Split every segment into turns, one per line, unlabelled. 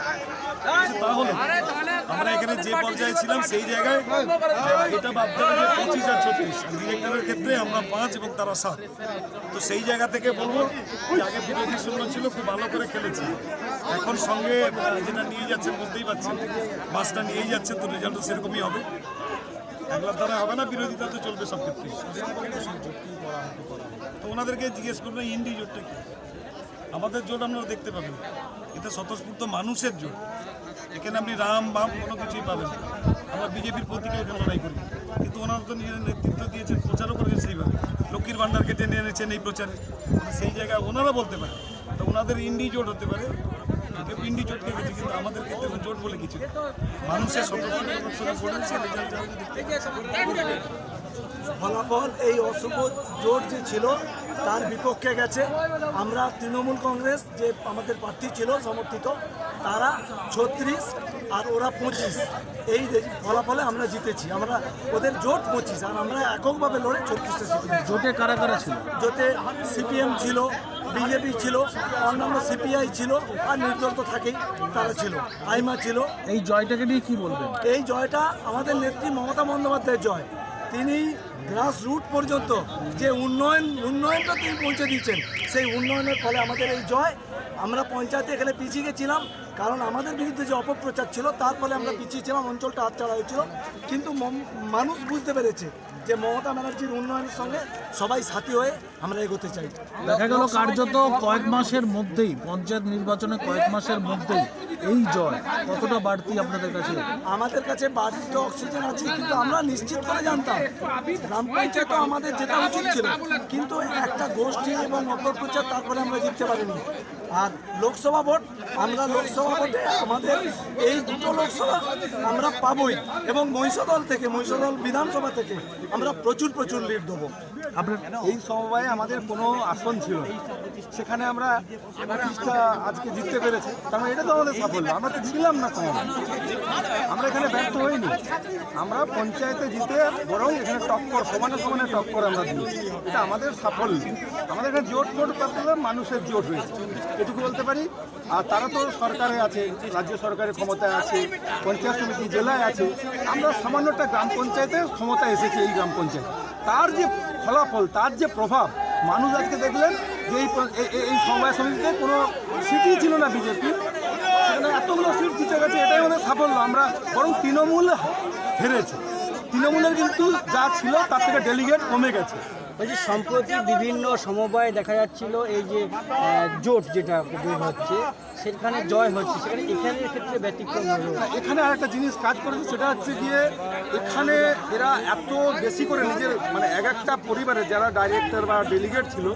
যায় না।
তাহলে, আমরা এখানে যে পর্যায়ে ছিলাম সেই জায়গায়, এটা ভাবতে হবে পঁচিশ আর ছত্রিশ। ক্ষেত্রে আমরা পাঁচ এবং তারা সাত। তো সেই জায়গা থেকে বলব আগে বিরোধী শূন্য ছিল, খুব ভালো করে খেলেছি। এখন সঙ্গে যেটা নিয়ে যাচ্ছেন বুঝতেই পারছেন। মাছটা নিয়েই যাচ্ছেন তো রেজাল্টও সেরকমই হবে। একলার দ্বারা হবে না, বিরোধিতা তো চলবে সব ক্ষেত্রে তো ওনাদেরকে জিজ্ঞেস করব ইন্ডি জোটটা কি? আমাদের জোট আপনারা দেখতে পাবেন। এতে স্বতঃস্ফূর্ত মানুষের জোট। এখানে আপনি রাম, বাম কোনো কিছুই পাবেন। আমরা বিজেপির প্রতীকে এখানে লড়াই করি। কিন্তু ওনারা তো নিজের নেতৃত্ব দিয়েছেন, প্রচারও করেছেন সেইভাবে। লক্ষ্মীর ভান্ডারকে টেনে এনেছেন এই প্রচারে। সেই জায়গায় ওনারা বলতে পারে তো ওনাদের ইন্ডি জোট হতে পারে। বিজেপি জোট জোটকে গেছে কিন্তু আমাদের ক্ষেত্রে জোট বলে কিছু মানুষের
ফলাফল এই অশুভ জোট যে ছিল তার বিপক্ষে গেছে। আমরা তৃণমূল কংগ্রেস যে আমাদের প্রার্থী ছিল সমর্থিত তারা ছত্রিশ আর ওরা পঁচিশ। এই যে ফলাফলে আমরা জিতেছি। আমরা ওদের জোট পঁচিশ আর আমরা এককভাবে লড়ে ছত্রিশটা জিতেছি
জোটে কারা কারা ছিল?
জোটে সিপিএম ছিল বিজেপি ছিল অন্যান্য সিপিআই ছিল আর নির্দল তো থাকেই তারা ছিল আইমা ছিল।
এই জয়টাকে নিয়ে কি বলবেন?
এই জয়টা আমাদের নেত্রী মমতা বন্দ্যোপাধ্যায়ের জয়। তিনি গ্রাস রুট পর্যন্ত যে উন্নয়ন উন্নয়নটা তিনি পৌঁছে দিয়েছেন সেই উন্নয়নের ফলে আমাদের এই জয় আমরা পঞ্চায়েতে এখানে পিছিয়ে গেছিলাম কারণ আমাদের বিরুদ্ধে যে অপপ্রচার ছিল তার ফলে আমরা পিছিয়ে ছিলাম অঞ্চলটা হাতছাড়া হয়েছিল। কিন্তু মানুষ বুঝতে পেরেছে যে মমতা ব্যানার্জির উন্নয়নের সঙ্গে সবাই সাথী হয়ে আমরা এগোতে চাই।
দেখা গেল কার্যত কয়েক মাসের মধ্যেই পঞ্চায়েত নির্বাচনে কয়েক মাসের মধ্যেই এই জয় কতটা বাড়তি আপনাদের কাছে?
আমাদের কাছে বাড়তি অক্সিজেন আছে কিন্তু আমরা নিশ্চিত করে জানতাম গ্রাম পঞ্চায়েত আমাদের যেটা উচিত ছিল। কিন্তু একটা গোষ্ঠী এবং অপপ্রচার তারপরে আমরা জিততে পারিনি। আর লোকসভা ভোট আমরা লোকসভা ভোটে আমাদের এই দুটো লোকসভা আমরা পাবই এবং মহিষদল থেকে মহিষদল বিধানসভা থেকে আমরা প্রচুর প্রচুর লিড দেবো।
আপনার
এই সমবায়ে আমাদের কোনো আসন ছিল। সেখানে আমরা পঁচিশটা আজকে জিততে পেরেছি। তার মানে এটা তো আমাদের সাফল্য। আমরা তো ছিলাম না সমবায়। আমরা এখানে ব্যর্থ হইনি। আমরা পঞ্চায়েতে জিতে বরং এখানে টক্কর সমানে সমানে টক্কর আমরা দিয়েছি এটা আমাদের সাফল্য। আমাদের এখানে জোট ফোট হলে মানুষের জোট হয়েছে। এটুকু বলতে পারি। আর তারা তো সরকারে আছে, রাজ্য সরকারের ক্ষমতায় আছে, পঞ্চায়েত সমিতি জেলায় আছে। আমরা সামান্য একটা গ্রাম পঞ্চায়েতে ক্ষমতা এসেছে এই গ্রাম পঞ্চায়েত। তার যে ফলাফল, তার যে প্রভাব, মানুষ আজকে দেখলেন যে এই সমবায় সমিতিতে কোনো সিটই ছিল না বিজেপি। এতগুলো সিট জিতে গেছে, এটাই আমাদের সাফল্য। আমরা বরং তৃণমূল হেরেছে। তৃণমূলের কিন্তু যা ছিল তার থেকে ডেলিগেট কমে গেছে।
ওই যে সম্প্রতি বিভিন্ন সমবায় দেখা যাচ্ছিল এই যে জোট যেটা বের হচ্ছে সেখানে জয় হচ্ছে সেখানে এখানের ক্ষেত্রে ব্যতিক্রম
এখানে আরেকটা জিনিস কাজ করেছে সেটা হচ্ছে গিয়ে এখানে এরা এত বেশি করে নিজের মানে এক একটা পরিবারে যারা ডাইরেক্টর বা ডেলিগেট ছিল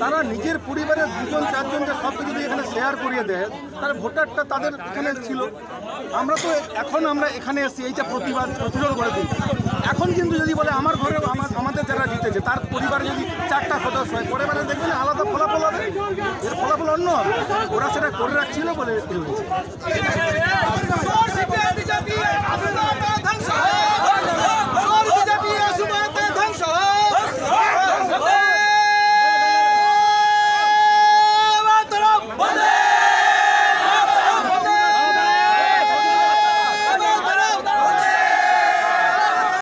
তারা নিজের পরিবারের দুজন চারজনকে সব এখানে শেয়ার করিয়ে দেয়, তাহলে ভোটারটা তাদের এখানে ছিল। আমরা তো এখন আমরা এখানে এসে এইটা প্রতিবাদ, প্রতিরোধ করে দিই। এখন কিন্তু যদি বলে আমার ঘরে আমাদের যারা জিতেছে, তার পরিবারে যদি চারটা সদস্য হয় পরে পরিবারে দেখবেন আলাদা ফলাফল হবে। এর ফলাফল অন্য ওরা সেটা করে রাখছিল বলে হয়েছে।